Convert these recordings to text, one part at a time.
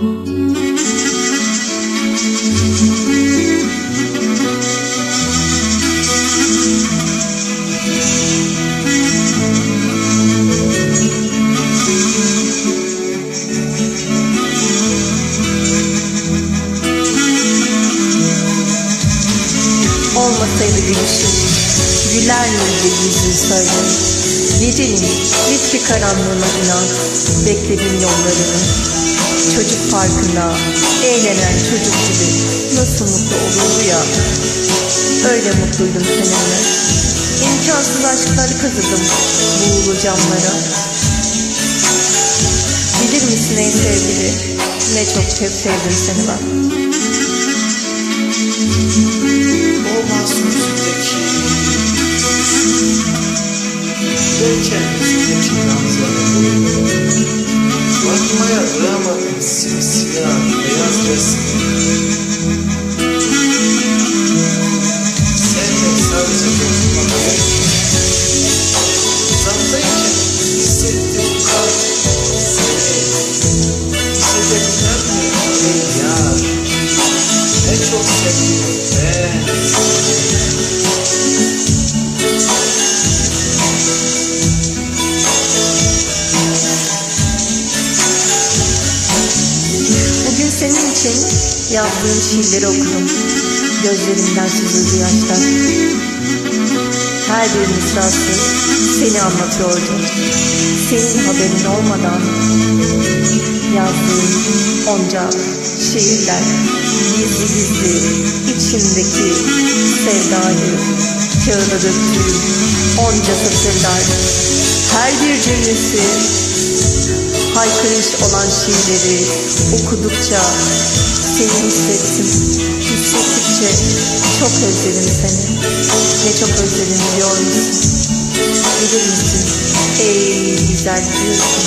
Olmasaydı gülüşün, güler miydi yüzün söyle. Gecenin riskli karanlığına inan, bekledim yollarını. Çocuk parkında eğlenen çocuk gibi nasıl mutlu olurdu ya. Öyle mutluydum seninle. İmkansız aşkları kazıdım buğulu camlara. Bilir misin ey sevgili, ne çok çok sevdim seni ben. O masum yüzündeki Görken yüzündeki gamzeleri Bakmaya doyamadım simsiyah beyaz resmi Sevmek sadece dokunmak Uzaktayken hissettiğim kalp yar Ne çok sevdim ben için yazdığım şiirleri okudum. Gözlerimden süzüldü yaşlar. Her bir mısrası seni anlatıyordu. Senin haberin olmadan yazdığım onca şiirler gizli gizli içimdeki sevdayı kağıda döktüğüm onca satırlar her bir cümlesi haykırış olan şiirleri okudukça seni hissettim. Hissettikçe çok özledim seni. Ne çok özledim biliyor musun? Bilir misin? Ey güzel biliyorsun.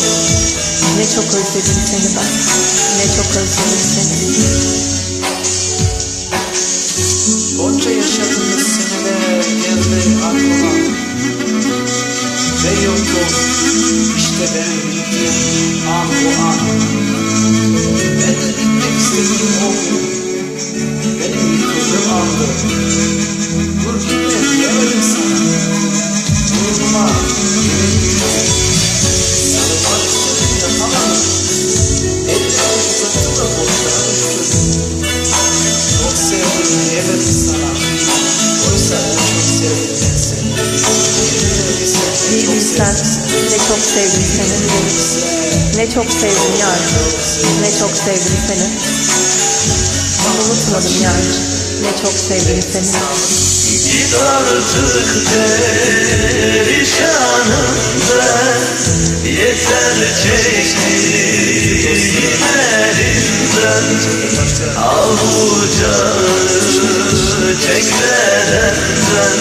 Ne çok özledim seni ben. Ne çok özledim seni. Onca yaşadığımız seneler geldi aklıma Ve yokum işte benim çok sevdim seni. Ne çok sevdim yar. Ne çok sevdim seni. Unutmadım yar. Ne çok sevdim seni. Git artık perişanım ben Yeter çektiğim elimden Al bu canı çek verenden